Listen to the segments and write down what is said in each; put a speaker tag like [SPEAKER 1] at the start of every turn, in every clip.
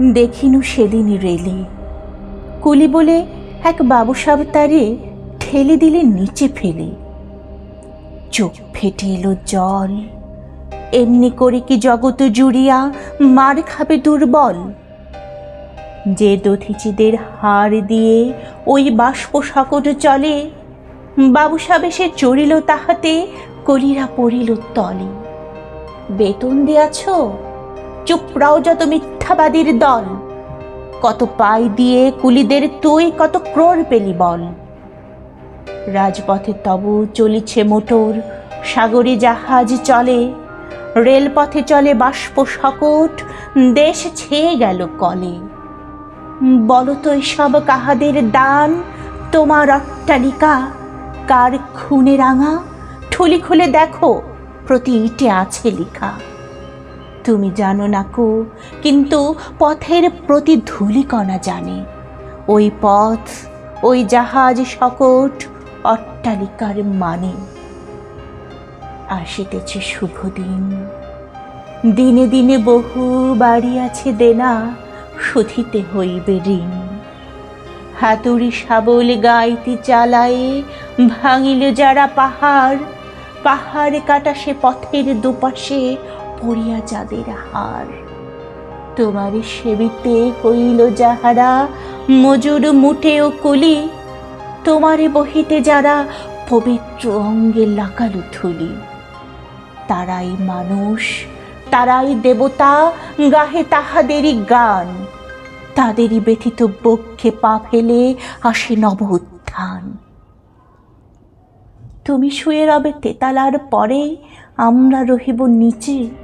[SPEAKER 1] দেখিনু সেদিন রেলে। কুলি বলে এক বাবুসাব তারে ঠেলে দিলে নিচে ফেলে। চোখ ফেটে এলো জল। এমনি করে কি জগত জুড়িয়া মার খাবে দুর্বল। যে দধিচিদের হার দিয়ে ওই বাষ্প সকট চলে বাবু সে চড়িল তাহাতে, কলিরা পড়িল তলে। বেতন দিয়াছ? চুপ রাও যত মিথ্যাবাদীর দল। কত পাই দিয়ে কুলিদের তুই কত ক্রোর পেলি বল। রাজপথে তবু চলিছে মোটর, সাগরে জাহাজ চলে, রেলপথে চলে বাষ্প সকট দেশ ছেয়ে গেল কলে। বলতো এসব কাহাদের দান, তোমার অট্টালিকা, কার খুনে রাঙা? ঠুলি খুলে দেখো প্রতি ইটে আছে লেখা। তুমি জানো না কো, কিন্তু পথের প্রতি ধূলিকণা জানে। ওই পথ, ওই জাহাজ সকট অট্টালিকার মানে। আসিতেছে শুভ দিন। দিনে দিনে বহু বাড়ি আছে দেনা শুধিতে হইবে ঋণ। হাতুড়ি শাবল গাইতি চালায়ে ভাঙিল যারা পাহাড় পাহাড় কাটা সে পথের দুপাশে পড়িয়া যাদের হার তোমার সেবিতে হইল যাহারা, মজুর মুটে ও কুলি, তোমারে বহিতে যারা পবিত্র অঙ্গে লাকালু থুলি তারাই মানুষ, তারাই দেবতা, গাহে তাহাদেরই গান। তাদেরই ব্যথিত বক্ষে পা ফেলে আসে নব উত্থান তুমি শুয়ে রবে তেতালার পরে, আমরা রহিব নিচে।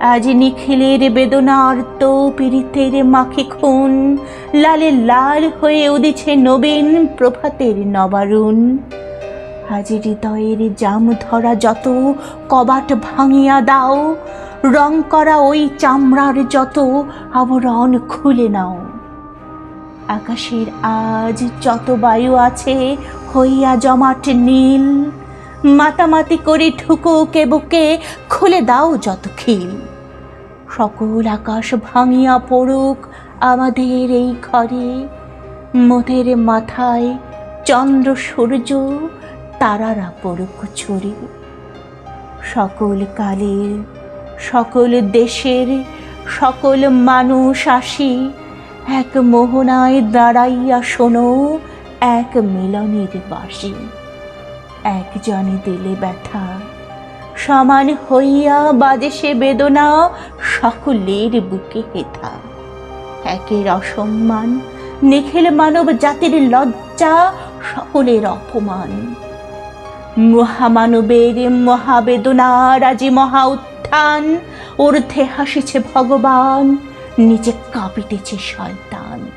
[SPEAKER 1] আজ নিখিলের বেদনার তো পীড়িতের মাখে খুন। লালে লাল হয়ে উদিছে নবীন প্রভাতের নবারুণ। আজ হৃদয়ের জাম ধরা যত, কবাট ভাঙিয়া দাও। রং করা ওই চামড়ার যত, আবরণ খুলে নাও। আকাশের আজ যত বায়ু আছে, হইয়া জমাট নীল। মাতামাতি করে ঠুকো কে বুকে, খুলে দাও যত খিল সকল আকাশ ভাঙিয়া পড়ুক আমাদের এই ঘরে। মোদের মাথায় চন্দ্র, সূর্য, তারারা পড়ুক ছড়ে সকল কালের, সকল দেশের, সকল মানুষ আসি, এক মোহনায় দাঁড়াইয়া শোনো এক মিলনের বাসি একজনে দিলে ব্যথা। সমান হইয়া সে বেদনা, সকলের বুকে হেথা। একের অসম্মান, নিখিল মানব জাতির লজ্জা, সকলের অপমান। মহামানবের মহাবেদনা, রাজি মহা উত্থান, ঊর্ধ্বে হাসিছে ভগবান নিচে কাঁপিতেছে শয়তান।